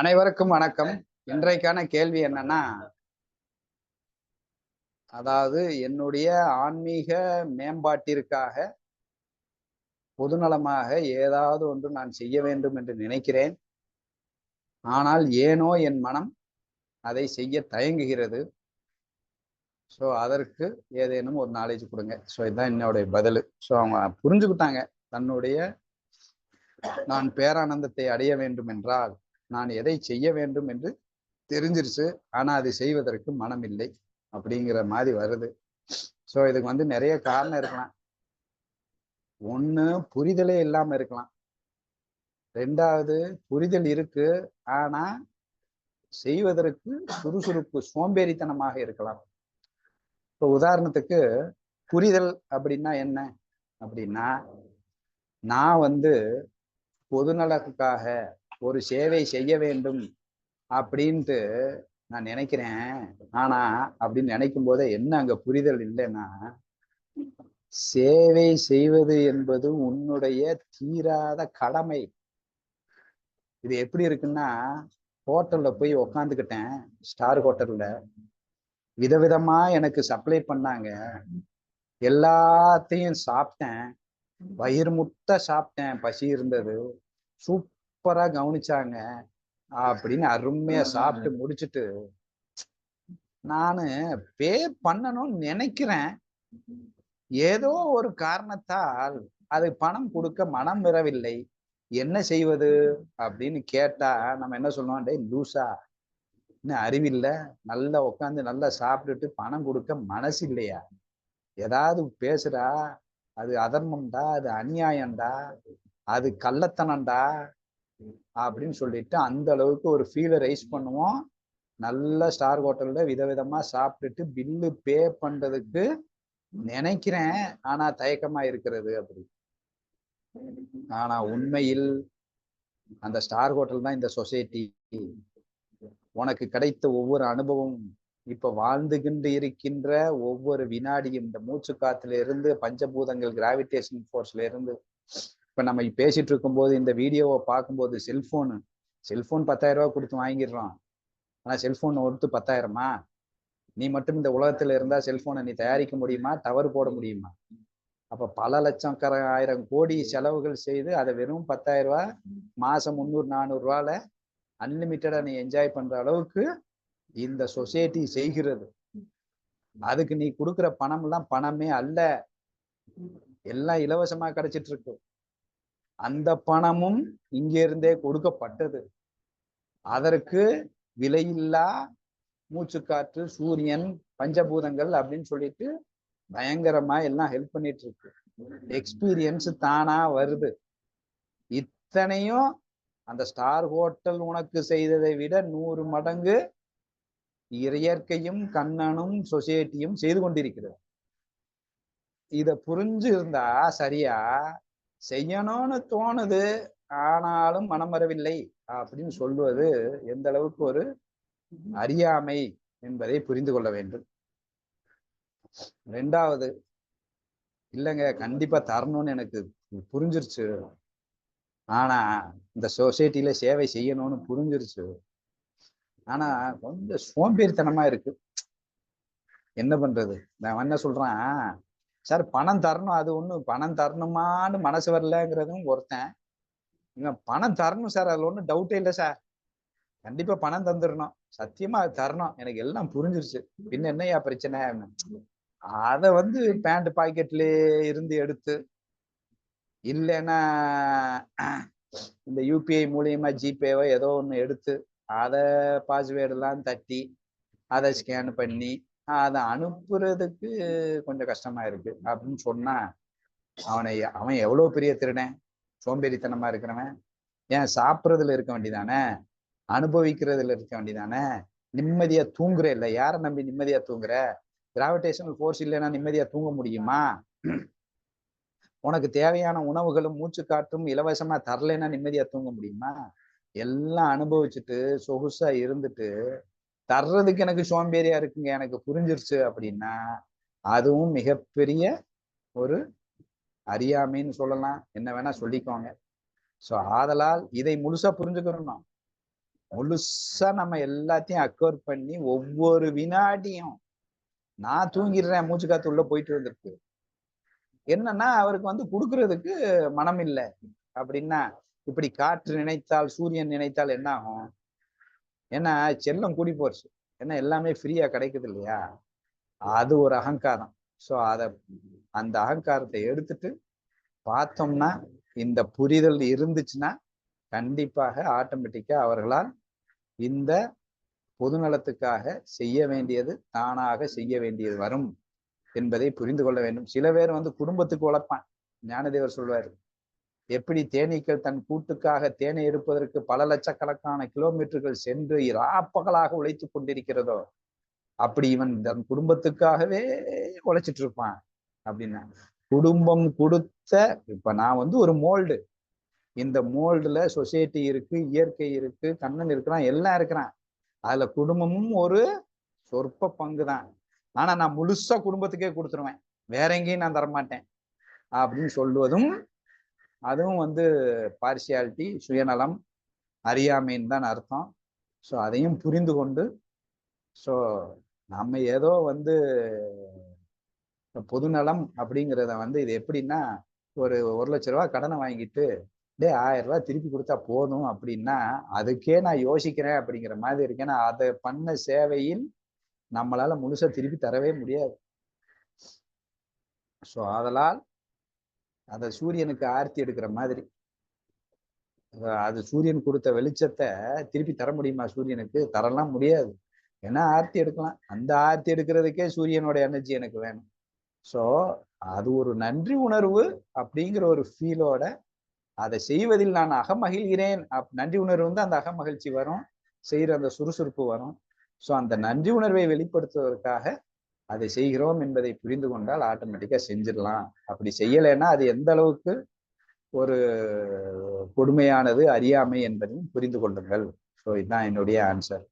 அனைவருக்கும் வணக்கம். இன்றைக்கான கேள்வி என்னன்னா அதாவது என்னுடைய ஆன்மீக மேம்பாட்டிற்காக பொதுநலமாக ஏதாவது ஒன்று நான் செய்ய வேண்டும் என்று நினைக்கிறேன். ஆனால் ஏனோ என் மனம் அதை செய்ய தயங்குகிறது. ஸோ அதற்கு ஏதேனும் ஒரு நாலேஜ் கொடுங்க. ஸோ இதுதான் என்னுடைய பதில். ஸோ அவங்க புரிஞ்சுக்கிட்டாங்க. தன்னுடைய நான் பேரானந்தத்தை அடைய வேண்டும் என்றால் நான் எதை செய்ய வேண்டும் என்று தெரிஞ்சிருச்சு. ஆனா அதை செய்வதற்கு மனம் இல்லை அப்படிங்கிற மாதிரி வருது. ஸோ இதுக்கு வந்து நிறைய காரணம் இருக்கலாம். ஒண்ணு புரிதலே இல்லாம இருக்கலாம். ரெண்டாவது புரிதல் இருக்கு. ஆனா செய்வதற்கு சுறுசுறுப்பு சோம்பேறித்தனமாக இருக்கலாம். இப்போ உதாரணத்துக்கு புரிதல் அப்படின்னா என்ன? அப்படின்னா நான் வந்து பொதுநலத்துக்காக ஒரு சேவை செய்ய வேண்டும் அப்படின்ட்டு நான் நினைக்கிறேன். ஆனா அப்படின்னு நினைக்கும் போதே என்ன அங்க புரிதல் இல்லைன்னா சேவை செய்வது என்பது உன்னுடைய தீராத கடமை. இது எப்படி இருக்குன்னா ஹோட்டல்ல போய் உக்காந்துக்கிட்டேன் ஸ்டார் ஹோட்டல்ல. விதவிதமா எனக்கு சப்ளை பண்ணாங்க. எல்லாத்தையும் சாப்பிட்டேன். வயிறு முட்டை சாப்பிட்டேன். பசி இருந்தது. சூப்பரா கவனிச்சாங்க. அப்படின்னு அருமையா சாப்பிட்டு முடிச்சுட்டு நானு பே பண்ணணும்னு நினைக்கிறேன். ஏதோ ஒரு காரணத்தால் அது பணம் கொடுக்க மனம் வரவில்லை. என்ன செய்வது? அப்படின்னு கேட்டா நம்ம என்ன சொல்லுவோம்? டே லூசா. இன்னும் அறிவில்ல. நல்லா உட்காந்து நல்லா சாப்பிட்டுட்டு பணம் கொடுக்க மனசு இல்லையா? ஏதாவது பேசுறா அது அதர்மம்டா அது அநியாயம்டா அது கள்ளத்தனம்டா அப்படின்னு சொல்லிட்டு அந்த அளவுக்கு ஒரு ஃபீலை ரைஸ் பண்ணுவோம். நல்ல ஸ்டார் ஹோட்டல்ல விதவிதமா சாப்பிட்டுட்டு பில்லு பே பண்றதுக்கு நினைக்கிறேன். ஆனா தயக்கமா இருக்கிறது அப்படி. ஆனா உண்மையில் அந்த ஸ்டார் ஹோட்டல் தான் இந்த சொசைட்டி உனக்கு கிடைத்த ஒவ்வொரு அனுபவமும் இப்ப வாழ்ந்துகின்று இருக்கின்ற ஒவ்வொரு வினாடியும் இந்த மூச்சு காத்துல இருந்து பஞ்சபூதங்கள் கிராவிடேஷன் ஃபோர்ஸ்ல இருந்து. இப்ப நம்ம பேசிட்டு இருக்கும்போது இந்த வீடியோவை பார்க்கும்போது செல்போனு செல்போன் பத்தாயிரம் ரூபாய் கொடுத்து வாங்கிடுறோம். ஆனா செல்போன் ஒருத்து பத்தாயிரமா? நீ மட்டும் இந்த உலகத்துல இருந்தா செல்போனை நீ தயாரிக்க முடியுமா? டவர் போட முடியுமா? அப்ப பல லட்சம் கர ஆயிரம் கோடி செலவுகள் செய்து அதை வெறும் பத்தாயிரம் ரூபாய் மாசம் முந்நூறு நானூறு ரூபால அன்லிமிட்டடா நீ என்ஜாய் பண்ற அளவுக்கு இந்த சொசைட்டி செய்கிறது. அதுக்கு நீ கொடுக்குற பணம் எல்லாம் பணமே அல்ல. எல்லாம் இலவசமா கிடைச்சிட்டு இருக்கு அந்த பணமும் இங்கிருந்தே கொடுக்கப்பட்டது. அதற்கு விலையில்லா மூச்சுக்காற்று சூரியன் பஞ்சபூதங்கள் அப்படின்னு சொல்லிட்டு பயங்கரமா எல்லாம் ஹெல்ப் பண்ணிட்டு இருக்கு எக்ஸ்பீரியன்ஸ் தானா வருது. இத்தனையும் அந்த ஸ்டார் ஹோட்டல் உனக்கு செய்ததை விட நூறு மடங்கு இயற்கையும் கண்ணனும் சொசைட்டியும் செய்து கொண்டிருக்கிறது. இத புரிஞ்சு இருந்தா சரியா? செய்யணும்னு தோணுது ஆனாலும் மனம் வரவில்லை அப்படின்னு சொல்வது எந்த அளவுக்கு ஒரு அறியாமை என்பதை புரிந்து கொள்ள வேண்டும். ரெண்டாவது இல்லைங்க கண்டிப்பா தரணும்னு எனக்கு புரிஞ்சிருச்சு. ஆனா இந்த சொசைட்டில சேவை செய்யணும்னு புரிஞ்சிருச்சு. ஆனா கொஞ்சம் சோம்பேறித்தனமா இருக்கு. என்ன பண்றது? நான் என்ன சொல்றேன்? சார் பணம் தரணும் அது ஒண்ணு. பணம் தரணுமான்னு மனசு வரலங்கிறதும் ஒருத்தன். இங்க பணம் தரணும் சார் அதுல ஒன்றும் டவுட்டே இல்லை சார். கண்டிப்பா பணம் தந்துடணும். சத்தியமா அது தரணும். எனக்கு எல்லாம் புரிஞ்சிருச்சு. பின்ன என்னையா பிரச்சனை? அத வந்து பேண்ட் பாக்கெட்ல இருந்து எடுத்து இல்லைன்னா இந்த யூபிஐ மூலியமா ஜிபேவோ ஏதோ ஒன்று எடுத்து அதை பாஸ்வேர்டெல்லாம் தட்டி அதை ஸ்கேன் பண்ணி அதை அனுப்புறதுக்கு கொஞ்சம் கஷ்டமா இருக்கு. அப்படின்னு சொன்னா அவனை அவன் எவ்வளவு பெரிய திருடன்? சோம்பேறித்தனமா இருக்கிறவன். ஏன் சாப்பிட்றதுல இருக்க வேண்டியதானே? அனுபவிக்கிறதுல இருக்க வேண்டியதானே? நிம்மதியா தூங்குற இல்லை. யாரை நம்பி நிம்மதியா தூங்குற? கிராவிடேஷனல் ஃபோர்ஸ் இல்லைன்னா நிம்மதியா தூங்க முடியுமா? உனக்கு தேவையான உணவுகளும் மூச்சு காற்றும் இலவசமா தரலைன்னா நிம்மதியா தூங்க முடியுமா? எல்லாம் அனுபவிச்சுட்டு சொகுசா இருந்துட்டு தர்றதுக்கு எனக்கு சோம்பேறியா இருக்குங்க எனக்கு புரிஞ்சிருச்சு அப்படின்னா அதுவும் மிகப்பெரிய ஒரு அறியாமைன்னு சொல்லலாம். என்ன வேணா சொல்லிக்கோங்க. ஸோ ஆதலால் இதை முழுசா புரிஞ்சுக்கிறோம் முழுசா நம்ம எல்லாத்தையும் அக்வர் பண்ணி ஒவ்வொரு வினாடியும் நான் தூங்கிடுறேன் மூச்சு காத்து உள்ள போயிட்டு இருந்திருக்கு. என்னன்னா அவருக்கு வந்து கொடுக்கறதுக்கு மனம் இல்லை. அப்படின்னா இப்படி காற்று நினைத்தால் சூரியன் நினைத்தால் என்ன ஆகும்? ஏன்னா செல்லம் கூடி போச்சு. ஏன்னா எல்லாமே ஃப்ரீயா கிடைக்குது இல்லையா? அது ஒரு அகங்காரம். ஸோ அதை அந்த அகங்காரத்தை எடுத்துட்டு பார்த்தோம்னா இந்த புரிதல் இருந்துச்சுன்னா கண்டிப்பாக ஆட்டோமேட்டிக்கா அவர்களால் இந்த பொதுநலத்துக்காக செய்ய வேண்டியது தானாக செய்ய வேண்டியது வரும். என்பதை புரிந்து கொள்ள வேண்டும். சில பேர் வந்து குடும்பத்துக்கு உழைப்பான். ஞானதேவர் சொல்வார் எப்படி தேனீக்கள் தன் கூட்டுக்காக தேனை எடுப்பதற்கு பல லட்சக்கணக்கான கிலோமீட்டர்கள் சென்று இராப்பகலாக உழைத்து கொண்டிருக்கிறதோ அப்படி இவன் தன் குடும்பத்துக்காகவே உழைச்சிட்டு இருப்பான் அப்படின்னா. குடும்பம் கொடுத்த இப்ப நான் வந்து ஒரு மோல்டு. இந்த மோல்டுல சொசைட்டி இருக்கு இயற்கை இருக்கு கண்ணன் இருக்கிறான் எல்லாம் இருக்கிறான். அதுல குடும்பமும் ஒரு சொற்ப பங்கு தான் ஆனா நான் முழுசா குடும்பத்துக்கே கொடுத்துருவேன். வேற எங்கேயும் நான் தரமாட்டேன். அப்படின்னு சொல்லுவதும் அதுவும் வந்து பார்சியாலிட்டி சுயநலம் அறியாமைன்னு தான் அர்த்தம். ஸோ அதையும் புரிந்து கொண்டு ஸோ நம்ம ஏதோ வந்து பொதுநலம் அப்படிங்கிறத வந்து இது எப்படின்னா ஒரு ஒரு லட்ச ரூபா கடனை வாங்கிட்டு டே ஆயிரம் ரூபாய் திருப்பி கொடுத்தா போதும் அப்படின்னா அதுக்கே நான் யோசிக்கிறேன் அப்படிங்கிற மாதிரி இருக்கேன்னா அதை பண்ண சேவையில் நம்மளால முழுசா திருப்பி தரவே முடியாது. ஸோ அதனால் அந்த சூரியனுக்கு ஆர்த்தி எடுக்கிற மாதிரி. அது சூரியன் கொடுத்த வெளிச்சத்தை திருப்பி தர முடியுமா சூரியனுக்கு? தரலாம் முடியாது. ஏன்னா ஆர்த்தி எடுக்கலாம். அந்த ஆர்த்தி எடுக்கிறதுக்கே சூரியனோட எனர்ஜி எனக்கு வேணும். ஸோ அது ஒரு நன்றி உணர்வு அப்படிங்கிற ஒரு ஃபீலோட அதை செய்வதில் நான் அகமகிழ்கிறேன். அப் நன்றி உணர்வு வந்து அந்த அகமகிழ்ச்சி வரும். செய்கிற அந்த சுறுசுறுப்பு வரும். ஸோ அந்த நன்றி உணர்வை வெளிப்படுத்துவதற்காக அதை செய்கிறோம் என்பதை புரிந்து கொண்டால் ஆட்டோமேட்டிக்கா செஞ்சிடலாம். அப்படி செய்யலைன்னா அது எந்த அளவுக்கு ஒரு கொடுமையானது அறியாமை என்பதையும் புரிந்து கொள்ளுங்கள். ஸோ இதுதான் என்னுடைய ஆன்சர்